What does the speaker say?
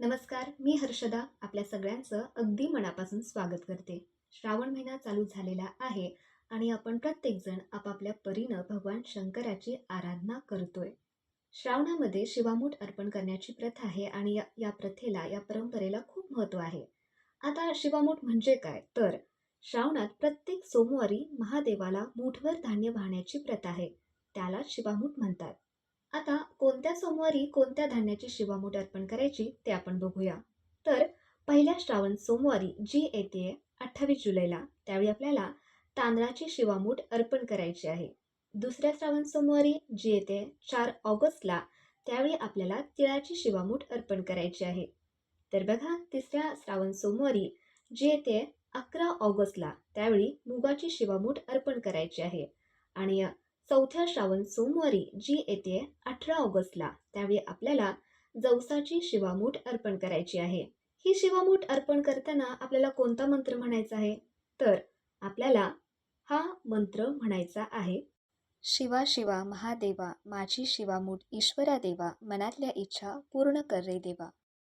नमस्कार मी हर्षदा आपल्या सगळ्यांचं अगदी मनापासून स्वागत करते. श्रावण महिना चालू झालेला आहे आणि आपण प्रत्येकजण आपापल्या परीनं भगवान शंकराची आराधना करतोय. श्रावणामध्ये शिवामूठ अर्पण करण्याची प्रथा आहे आणि या या प्रथेला या परंपरेला खूप महत्त्व आहे. आता शिवामूठ म्हणजे काय? तर श्रावणात प्रत्येक सोमवारी महादेवाला मूठभर धान्य वाहण्याची प्रथा आहे. त्याला शिवामूठ म्हणतात. आता कोणत्या सोमवारी कोणत्या धान्याची शिवामूठ अर्पण करायची ते आपण बघूया. तर पहिल्या श्रावण सोमवारी जी येते अठ्ठावीस जुलैला त्यावेळी आपल्याला तांदळाची शिवामूठ अर्पण करायची आहे. दुसऱ्या श्रावण सोमवारी जी येते चार ऑगस्टला त्यावेळी आपल्याला तिळाची शिवामूठ अर्पण करायची आहे. तर बघा तिसऱ्या श्रावण सोमवारी जी येते अकरा ऑगस्टला त्यावेळी मुगाची शिवामूठ अर्पण करायची आहे. आणि चौथ्या श्रावण सोमवारी जी येते अठरा ऑगस्टला त्यावेळी आपल्याला जवसाची शिवामूठ अर्पण करायची आहे. ही शिवामूठ अर्पण करताना आपल्याला कोणता मंत्र म्हणायचा आहे? तर आपल्याला हा मंत्र म्हणायचा आहे. शिवा शिवा महादेवा माझी शिवामूठ ईश्वरा देवा मनातल्या इच्छा पूर्ण कर रे देवा.